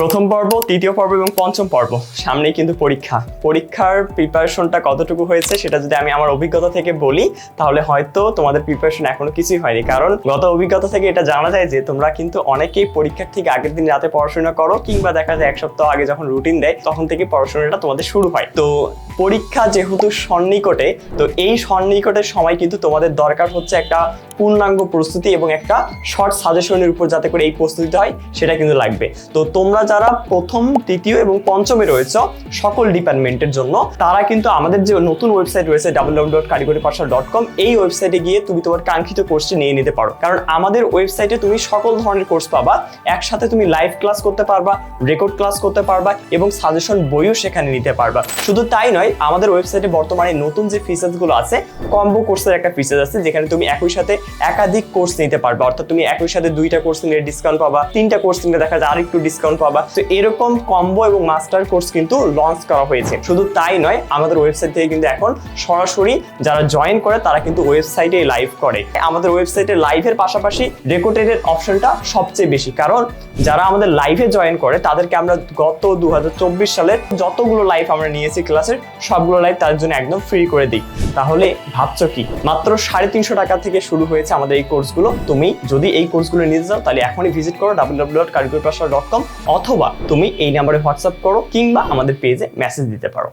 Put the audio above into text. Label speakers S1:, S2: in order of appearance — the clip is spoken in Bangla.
S1: প্রথম পর্ব, তৃতীয় পর্ব এবং পঞ্চম পর্ব। সামনেই কিন্তু পরীক্ষা। পরীক্ষার প্রিপারেশনটা কতটুকু হয়েছে সেটা যদি আমি আমার অভিজ্ঞতা থেকে বলি, তাহলে হয়তো তোমাদের প্রিপারেশন এখনও কিছুই হয়নি। কারণ গত অভিজ্ঞতা থেকে এটা জানা যায় যে, তোমরা কিন্তু অনেকেই পরীক্ষার ঠিক আগের দিন রাতে পড়াশোনা করো কিংবা দেখা যায় এক সপ্তাহ আগে যখন রুটিন দেয়, তখন থেকে পড়াশোনাটা তোমাদের শুরু হয়। তো পরীক্ষা যেহেতু সন্নিকটে, তো এই সন্নিকটের সময় কিন্তু তোমাদের দরকার হচ্ছে একটা পূর্ণাঙ্গ প্রস্তুতি এবং একটা শর্ট সাজেশনের উপর যাতে করে এই প্রস্তুতিটা হয়, সেটা কিন্তু লাগবে। তো তোমরা যারা প্রথম তৃতীয় এবং পঞ্চমে রয়েছে, সকল ডিপার্টমেন্টের জন্য, তারা কিন্তু আমাদের যে নতুন ওয়েবসাইট রয়েছে ডাব্লিউ ডট কারিগরি পাঠশালা ডট কম এই ওয়েবসাইটে গিয়ে তুমি তোমার কাঙ্ক্ষিত কোর্সটি নিয়ে নিতে পারো। কারণ আমাদের ওয়েবসাইটে তুমি সকল ধরনের কোর্স পাবা, একসাথে তুমি লাইভ ক্লাস করতে পারবা রেকর্ড ক্লাস করতে পারবা এবং সাজেশন বইও সেখানে নিতে পারবা। শুধু তাই নয়, আমাদের ওয়েবসাইটে বর্তমানে নতুন যে ফিচার্সগুলো আছে কম্বো কোর্সের একটা ফিচার আছে, যেখানে তুমি একই সাথে একাধিক কোর্স নিতে পারবে। অর্থাৎ তুমি একই সাথে দুইটা কোর্স নিলে ডিসকাউন্ট পাবা, তিনটা কোর্স নিলে দেখা যায় আরেকটু ডিসকাউন্ট পাবা। তো এরকম কম্বো এবং মাস্টার কোর্স কিন্তু লঞ্চ করা হয়েছে। শুধু তাই নয়, আমাদের ওয়েবসাইট থেকে কিন্তু এখন সরাসরি যারা জয়েন করে, তারা কিন্তু ওয়েবসাইটে লাইভ করে। আমাদের ওয়েবসাইটে লাইভের পাশাপাশি রেকর্ডেড অপশনটা সবচেয়ে বেশি। কারণ যারা আমাদের লাইভে জয়েন করে, তাদেরকে আমরা গত দু সালের যতগুলো লাইভ আমরা নিয়েছি ক্লাসের সবগুলো লাইভ তার জন্য একদম ফ্রি করে দিই। তাহলে ভাবছ কি? মাত্র সাড়ে তিনশো টাকা থেকে শুরু হয়েছে আমাদের এই কোর্সগুলো। তুমি যদি এই কোর্সগুলো নিতে চাও, তাহলে এখনই ভিজিট করো ডাব্লিউ ডাব্লিউ অথবা তুমি এই নাম্বারে হোয়াটসঅ্যাপ করো কিংবা আমাদের পেজে মেসেজ দিতে পারো।